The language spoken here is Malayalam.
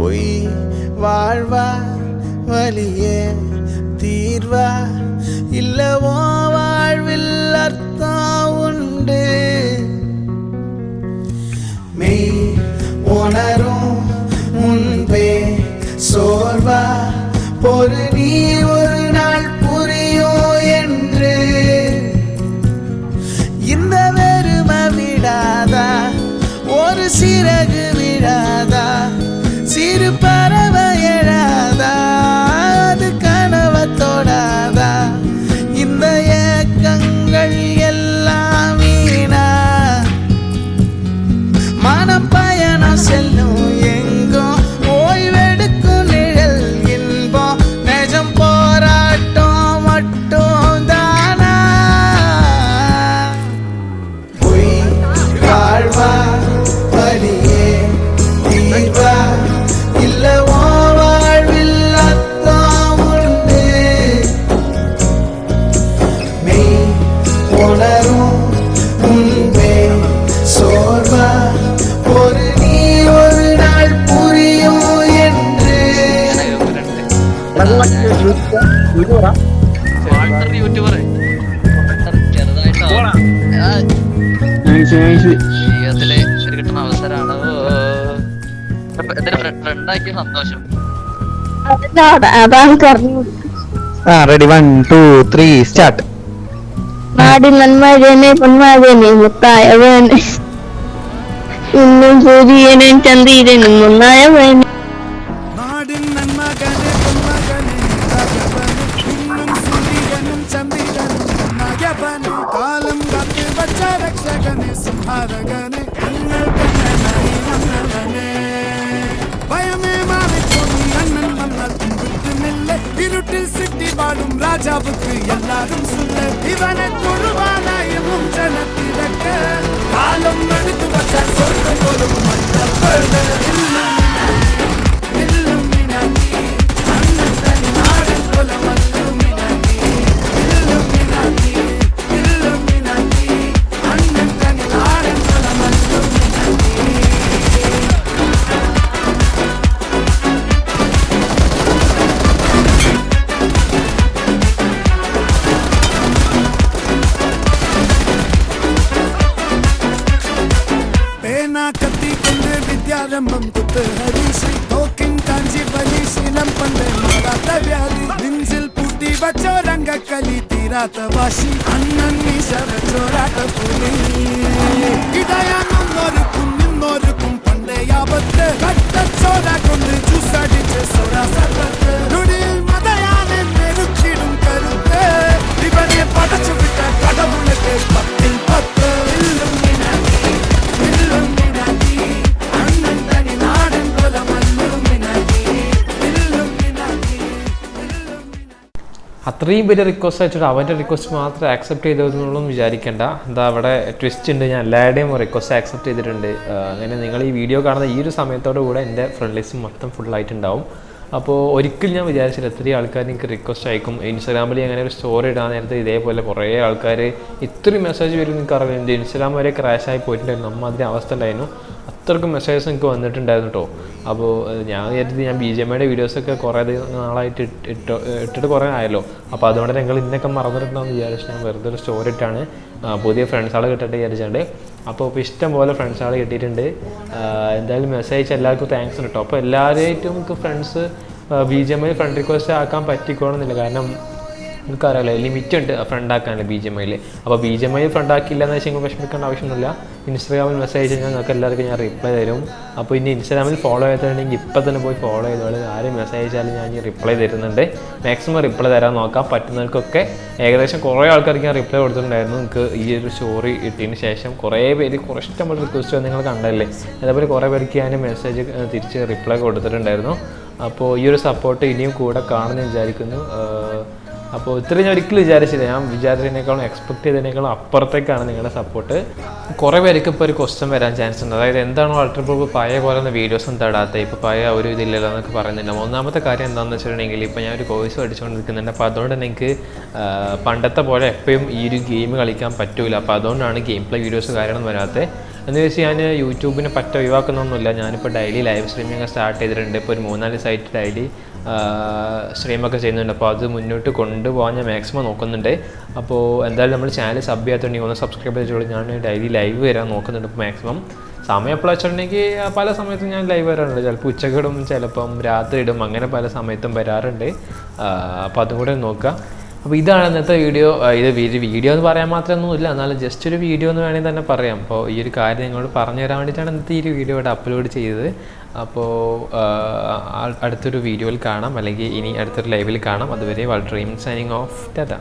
பொய் வாழ்வா வழியே தீர்வா இல்லவோ வாழ்வில் அர்த்தம் உண்டு. மெய் உணரும் முன்பே சோர்வா பொறு நீ ஒரு நாள் புரியோ என்று. இந்த வெறுமை விடாதா? ஒரு சிறகு விடாதா? ആ, ജീവിതത്തിൽ കിട്ടുന്ന അവസരമാണ് ഫ്രണ്ടാക്കിയ സന്തോഷം ready one two three start മുത്തായവനെ ഇന്നും ராஜாவுக்கு எல்லாரும் சொல்ல. இவனை தொழுவானாயும் ஜனத்தை சுத்தி கொண்டு வித்யாரம்பம் குத்து ஹரிசை தோக்கின் காஞ்சி பலி சீலம் பண்ண மாறாத வியாதி. நெஞ்சில் பூட்டி வச்சோ ரங்க களி தீராத வாசி. அண்ணன் நீ சரண അത്രയും വലിയ റിക്വസ്റ്റ് അയച്ചിട്ട് അവന്റെ റിക്വസ്റ്റ് മാത്രം ആക്സെപ്റ്റ് ചെയ്തതെന്നുള്ളതും വിചാരിക്കേണ്ട. എന്താ അവിടെ ട്വിസ്റ്റ് ഉണ്ട്. ഞാൻ എല്ലാവരുടെയും റിക്വസ്റ്റ് ആക്സെപ്റ്റ് ചെയ്തിട്ടുണ്ട്. അങ്ങനെ നിങ്ങൾ ഈ വീഡിയോ കാണുന്ന ഈ ഒരു സമയത്തോടു കൂടെ എന്റെ ഫ്രണ്ട് ലിസ്റ്റ് മൊത്തം ഫുള്ളായിട്ടുണ്ടാവും അപ്പോൾ ഒരിക്കലും ഞാൻ വിചാരിച്ചില്ല എത്രയും ആൾക്കാർ എനിക്ക് റിക്വസ്റ്റ് അയക്കും. ഇൻസ്റ്റാഗ്രാമിൽ അങ്ങനെ ഒരു സ്റ്റോറി ഇടാൻ നേരത്തെ ഇതേപോലെ കുറേ ആൾക്കാർ ഇത്രയും മെസ്സേജ് വരും അറിയാം എന്റെ ഇൻസ്റ്റാഗ്രാം വരെ ക്രാഷ് ആയി പോയിട്ടുണ്ടായിരുന്നു. നമ്മൾ അതിന്റെ അവസ്ഥ ഉണ്ടായിരുന്നു. അത്രക്കും മെസ്സേജസ് എനിക്ക് വന്നിട്ടുണ്ടായിരുന്നു കേട്ടോ അപ്പോൾ ഞാൻ വിചാരിച്ചത് ഞാൻ ബി ജെ എമ്മയുടെ വീഡിയോസൊക്കെ കുറേ അധികം നാളായിട്ട് ഇട്ട് ഇട്ടോ ഇട്ടിട്ട് കുറേ ആയല്ലോ. അപ്പോൾ അതുകൊണ്ട് ഞങ്ങൾ ഇന്നൊക്കെ മറന്നിട്ടുണ്ടാവും വിചാരിച്ചു ഞാൻ വെറുതെ ഒരു സ്റ്റോറി ഇട്ടാണ് പുതിയ ഫ്രണ്ട്സുകളെ കിട്ടട്ടെ വിചാരിച്ചാണ്ട്. അപ്പോൾ ഇപ്പോൾ ഇഷ്ടം പോലെ ഫ്രണ്ട്സുകളെ കിട്ടിയിട്ടുണ്ട്. എന്തായാലും മെസ്സേജ് എല്ലാവർക്കും താങ്ക്സ് ഉണ്ട് കേട്ടോ അപ്പോൾ എല്ലാവരുമായിട്ടും നമുക്ക് friends B J M friend request ആക്കാൻ പറ്റിക്കോണമെന്നില്ല കാരണം നിങ്ങൾക്കറിയാലോ ലിമിറ്റ് ഉണ്ട് ഫ്രണ്ട് ആക്കാനുള്ള ബി ജി എം ഐയിൽ അപ്പോൾ B G M I friend ആക്കില്ല എന്ന് വെച്ചാൽ വിഷമിക്കേണ്ട ആവശ്യമൊന്നുമില്ല. ഇൻസ്റ്റാഗ്രാമിൽ മെസ്സേജ് കഴിഞ്ഞാൽ നിങ്ങൾക്ക് എല്ലാവർക്കും ഞാൻ റിപ്ലൈ തരും. അപ്പോൾ ഇനി ഇൻസ്റ്റാഗ്രാമിൽ ഫോളോ ചെയ്തിട്ടുണ്ടെങ്കിൽ ഇപ്പം തന്നെ പോയി ഫോളോ ചെയ്തോളൂ. ആരും മെസ്സേജ് അയച്ചാലും ഞാൻ റിപ്ലൈ തരുന്നുണ്ട്. മാക്സിമം റിപ്ലൈ തരാൻ നോക്കാം. പറ്റുന്നവർക്കൊക്കെ ഏകദേശം കുറേ ആൾക്കാർക്ക് ഞാൻ റിപ്ലൈ കൊടുത്തിട്ടുണ്ടായിരുന്നു. നിങ്ങൾക്ക് ഈ ഒരു സ്റ്റോറി ഇട്ടതിന് ശേഷം കുറേ പേര് കുറേ ഇഷ്ടംപോലെ റിക്വസ്റ്റ് നിങ്ങൾ കണ്ടല്ലേ അതേപോലെ കുറേ പേർക്ക് ഞാൻ മെസ്സേജ് തിരിച്ച് റിപ്ലൈ കൊടുത്തിട്ടുണ്ടായിരുന്നു. അപ്പോൾ ഈ ഒരു സപ്പോർട്ട് ഇനിയും കൂടെ കാണുമെന്ന് വിചാരിക്കുന്നു. അപ്പോൾ ഇത്രയും ഞാൻ ഒരിക്കലും വിചാരിച്ചില്ല. ഞാൻ വിചാരിച്ചതിനേക്കാളും എക്സ്പെക്ട് ചെയ്തതിനേക്കാളും അപ്പുറത്തേക്കാണ് നിങ്ങളുടെ സപ്പോർട്ട് കുറേ പേർക്ക് ഇപ്പോൾ ഒരു ക്വസ്റ്റ്യൻ വരാൻ ചാൻസ് ഉണ്ട്. അതായത് എന്താണോ അൾട്ര പ്രൂഫ് പഴയ പോലെ വീഡിയോസ് ഒന്നും തടാത്ത? ഇപ്പോൾ പഴയ ഒരു ഇതില്ലല്ലോ എന്നൊക്കെ പറയുന്നുണ്ട്. ഒന്നാമത്തെ കാര്യം എന്താണെന്ന് വെച്ചിട്ടുണ്ടെങ്കിൽ ഇപ്പോൾ ഞാൻ ഒരു കോഴ്സ് പഠിച്ചുകൊണ്ടിരിക്കുന്നുണ്ട്. അപ്പോൾ അതുകൊണ്ട് തന്നെ എനിക്ക് പണ്ടത്തെ പോലെ എപ്പോഴും ഈ ഒരു ഗെയിം കളിക്കാൻ പറ്റൂല. അപ്പോൾ അതുകൊണ്ടാണ് ഗെയിം പ്ലേ വീഡിയോസ് കാര്യങ്ങളൊന്നും വരാത്തത് എന്ന് വെച്ച് ഞാൻ യൂട്യൂബിനെ പറ്റ ഒഴിവാക്കുന്നൊന്നുമില്ല. ഞാനിപ്പോൾ ഡെയിലി ലൈവ് സ്ട്രീമിംഗ് സ്റ്റാർട്ട് ചെയ്തിട്ടുണ്ട്. ഇപ്പോൾ ഒരു മൂന്നാൽ സൈറ്റ് ഡെയിലി സ്ട്രീമൊക്കെ ചെയ്യുന്നുണ്ട്. അപ്പോൾ അത് മുന്നോട്ട് കൊണ്ടുപോകാൻ ഞാൻ മാക്സിമം നോക്കുന്നുണ്ട്. അപ്പോൾ എന്തായാലും നമ്മൾ ചാനൽ സബ് ചെയ്യാത്തുണ്ടെങ്കിൽ ഒന്ന് സബ്സ്ക്രൈബ് ചെയ്തോളൂ. ഞാൻ ഡെയിലി ലൈവ് വരാൻ നോക്കുന്നുണ്ട് ഇപ്പോൾ മാക്സിമം സമയം എപ്പോൾ വെച്ചിട്ടുണ്ടെങ്കിൽ പല സമയത്തും ഞാൻ ലൈവ് വരാറുണ്ട്. ചിലപ്പോൾ ഉച്ചക്കിടും ചിലപ്പം രാത്രി ഇടും അങ്ങനെ പല സമയത്തും വരാറുണ്ട്. അപ്പോൾ അതും കൂടെ നോക്കുക അപ്പോൾ ഇതാണ് ഇന്നത്തെ വീഡിയോ ഇത് വീഡിയോ എന്ന് പറയാൻ മാത്രമൊന്നുമില്ല. എന്നാലും ജസ്റ്റ് ഒരു വീഡിയോ എന്ന് വേണമെങ്കിൽ തന്നെ പറയാം. അപ്പോൾ ഈ ഒരു കാര്യം നിങ്ങളോട് പറഞ്ഞു തരാൻ വേണ്ടിയിട്ടാണ് ഇന്നത്തെ ഈ ഒരു വീഡിയോ ഇവിടെ അപ്ലോഡ് ചെയ്തത്. അപ്പോൾ അടുത്തൊരു വീഡിയോയിൽ കാണാം. അല്ലെങ്കിൽ ഇനി അടുത്തൊരു ലൈവിൽ കാണാം. അതുവരെ വളരെ ഡ്രീം സൈനിങ് ഓഫ് ടാറ്റ.